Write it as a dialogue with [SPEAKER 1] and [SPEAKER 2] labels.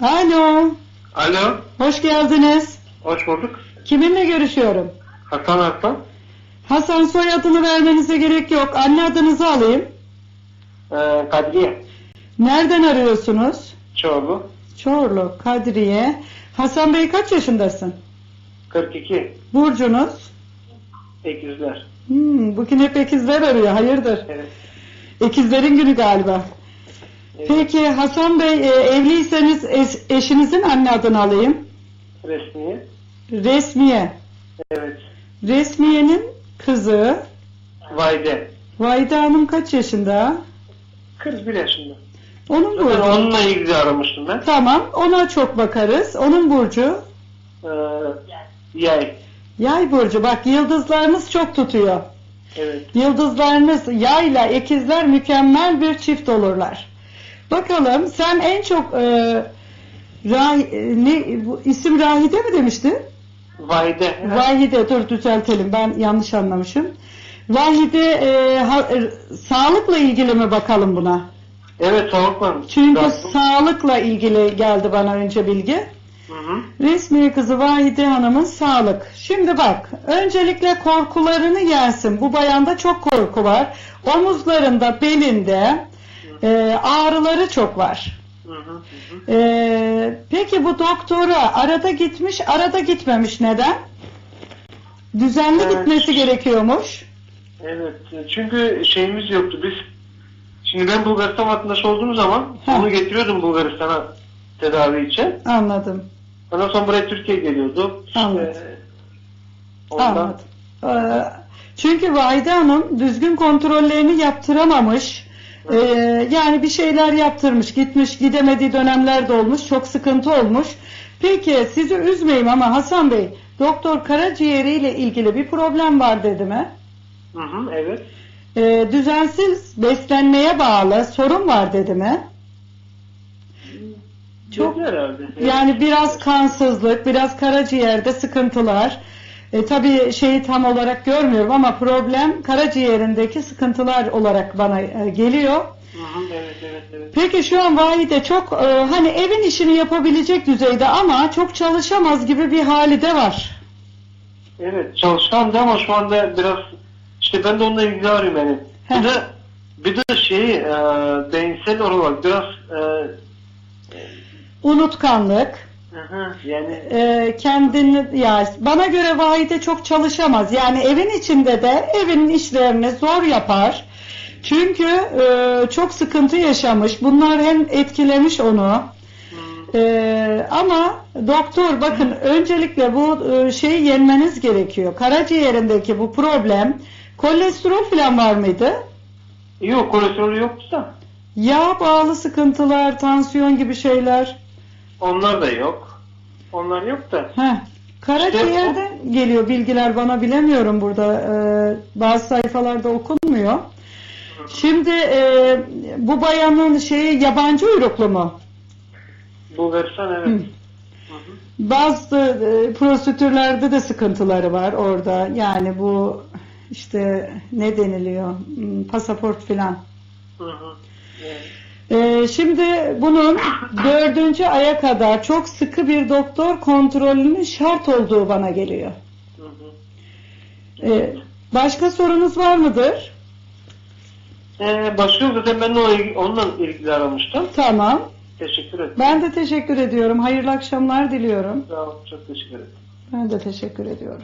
[SPEAKER 1] Alo.
[SPEAKER 2] Alo,
[SPEAKER 1] Hoş geldiniz.
[SPEAKER 2] hoş bulduk.
[SPEAKER 1] Kiminle görüşüyorum?
[SPEAKER 2] Hasan Hasan.
[SPEAKER 1] Hasan soyadını vermenize gerek yok. Anne adınızı alayım.
[SPEAKER 2] Ee, Kadriye.
[SPEAKER 1] Nereden arıyorsunuz?
[SPEAKER 2] Çorlu.
[SPEAKER 1] Çorlu, Kadriye. Hasan Bey kaç yaşındasın?
[SPEAKER 2] 42.
[SPEAKER 1] Burcunuz?
[SPEAKER 2] Ekizler.
[SPEAKER 1] Hmm, bugün hep ikizler arıyor. Hayırdır?
[SPEAKER 2] Evet.
[SPEAKER 1] İkizlerin günü galiba.
[SPEAKER 2] Evet.
[SPEAKER 1] Peki Hasan Bey e, evliyseniz eş- eşinizin anne adını alayım.
[SPEAKER 2] Resmiye.
[SPEAKER 1] Resmiye.
[SPEAKER 2] Evet.
[SPEAKER 1] Resmiye'nin kızı
[SPEAKER 2] Vayde.
[SPEAKER 1] Vayda Hanım kaç yaşında?
[SPEAKER 2] 41 yaşında.
[SPEAKER 1] Onun burcu.
[SPEAKER 2] onunla ilgili aramıştım ben.
[SPEAKER 1] Tamam ona çok bakarız. Onun burcu
[SPEAKER 2] Ee, yay.
[SPEAKER 1] yay burcu. Bak yıldızlarınız çok tutuyor.
[SPEAKER 2] Evet.
[SPEAKER 1] Yıldızlarınız yayla ikizler mükemmel bir çift olurlar. Bakalım sen en çok e, Rah- e, ne bu isim Rahide mi demiştin?
[SPEAKER 2] Vayde.
[SPEAKER 1] Vahide dur düzeltelim ben yanlış anlamışım. Vahide e, ha- e, sağlıkla ilgili mi bakalım buna?
[SPEAKER 2] Evet, var.
[SPEAKER 1] Çünkü
[SPEAKER 2] Rahatsız.
[SPEAKER 1] sağlıkla ilgili geldi bana önce bilgi.
[SPEAKER 2] Hı hı.
[SPEAKER 1] Resmi kızı Vahide Hanım'ın sağlık. Şimdi bak, öncelikle korkularını yensin. Bu bayanda çok korku var. Omuzlarında, belinde e, ağrıları çok var.
[SPEAKER 2] Hı hı. hı.
[SPEAKER 1] E, peki bu doktora arada gitmiş, arada gitmemiş neden? Düzenli
[SPEAKER 2] Evet.
[SPEAKER 1] gitmesi gerekiyormuş.
[SPEAKER 2] Evet. Çünkü şeyimiz yoktu. Biz Şimdi ben Bulgaristan vatandaşı olduğum zaman
[SPEAKER 1] Ha.
[SPEAKER 2] onu getiriyordum Bulgaristan'a tedavi için.
[SPEAKER 1] Anladım.
[SPEAKER 2] Ondan sonra buraya Türkiye geliyordu.
[SPEAKER 1] Anladım.
[SPEAKER 2] ondan
[SPEAKER 1] Anladım. Ee, çünkü Vahide Hanım düzgün kontrollerini yaptıramamış. Ee, yani bir şeyler yaptırmış, gitmiş, gidemediği dönemler de olmuş, çok sıkıntı olmuş. Peki sizi üzmeyeyim ama Hasan Bey, doktor karaciğeriyle ilgili bir problem var dedi mi?
[SPEAKER 2] Hı hı, evet.
[SPEAKER 1] Ee, düzensiz beslenmeye bağlı sorun var dedi mi? Çok
[SPEAKER 2] herhalde. Evet.
[SPEAKER 1] Yani biraz kansızlık, biraz karaciğerde sıkıntılar. E, tabii şeyi tam olarak görmüyorum ama problem karaciğerindeki sıkıntılar olarak bana e, geliyor.
[SPEAKER 2] Hı hı, evet, evet, evet.
[SPEAKER 1] Peki şu an Vahide çok e, hani evin işini yapabilecek düzeyde ama çok çalışamaz gibi bir hali de var.
[SPEAKER 2] Evet, çalışkandı ama şu anda biraz işte ben de onunla ilgili arıyorum yani. Bir de bir de şey e, beyinsel olarak biraz e,
[SPEAKER 1] Unutkanlık,
[SPEAKER 2] hı, yani
[SPEAKER 1] e, kendini ya bana göre Vahide çok çalışamaz. Yani evin içinde de evin işlerini zor yapar. Çünkü e, çok sıkıntı yaşamış. Bunlar hem etkilemiş onu. E, ama doktor bakın öncelikle bu e, şeyi yenmeniz gerekiyor. Karaciğerindeki bu problem kolesterol falan var mıydı?
[SPEAKER 2] yok kolesterolü yoktu da
[SPEAKER 1] Yağ bağlı sıkıntılar, tansiyon gibi şeyler.
[SPEAKER 2] Onlar da yok. Onlar yok da.
[SPEAKER 1] Heh. Karaciğerde geliyor bilgiler bana bilemiyorum burada. Ee, bazı sayfalarda okunmuyor. Şimdi e, bu bayanın şeyi yabancı uyruklu mu?
[SPEAKER 2] Bulgaristan evet.
[SPEAKER 1] Hı.
[SPEAKER 2] Hı hı.
[SPEAKER 1] Bazı e, prosedürlerde de sıkıntıları var orada. Yani bu işte ne deniliyor? Hmm, Pasaport filan.
[SPEAKER 2] Hı hı. Evet.
[SPEAKER 1] Ee, şimdi bunun dördüncü aya kadar çok sıkı bir doktor kontrolünün şart olduğu bana geliyor. Ee, başka sorunuz var mıdır?
[SPEAKER 2] Ee, başka yok zaten ben de onunla ilgili, aramıştım.
[SPEAKER 1] Tamam.
[SPEAKER 2] Teşekkür ederim.
[SPEAKER 1] Ben de teşekkür ediyorum. Hayırlı akşamlar diliyorum.
[SPEAKER 2] Sağ ol, çok teşekkür ederim.
[SPEAKER 1] Ben de teşekkür ediyorum.